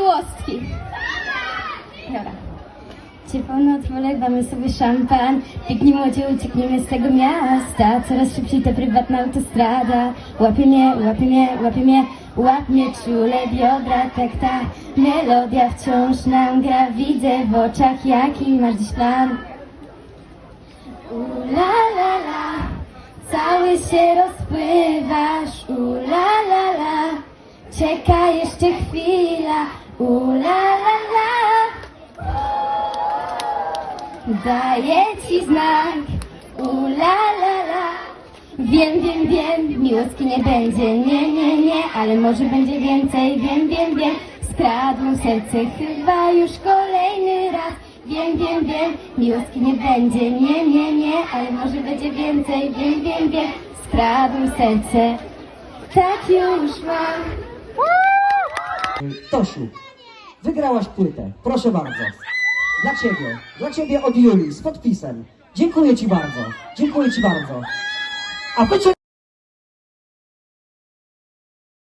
Miłostki. Dobra. Czerwony odwolek, damy sobie szampan. Pięknie młodzie, uciekniemy z tego miasta. Coraz szybciej ta prywatna autostrada. Łapie mnie, łapie mnie, łapie mnie Łap mnie czule biodra, tak ta melodia wciąż nam gra. Widzę w oczach jaki masz dziś plan. Ula la la, cały się rozpływasz. Ula la la, czeka jeszcze chwila. Ula la la Daję ci znak. Ula la la Wiem, wiem, wiem Miłocki nie będzie. Nie, nie, nie Ale może będzie więcej. Wiem, wiem, wiem. Skradłem serce chyba już kolejny raz. Wiem, wiem, wiem Miłocki nie będzie. Nie, nie, nie Ale może będzie więcej. Wiem, wiem, wiem. Skradłem serce. Tak już mam Tosiu, wygrałaś płytę. Proszę bardzo. Dla ciebie. Dla ciebie od Julii z podpisem. Dziękuję ci bardzo. Dziękuję ci bardzo. A wy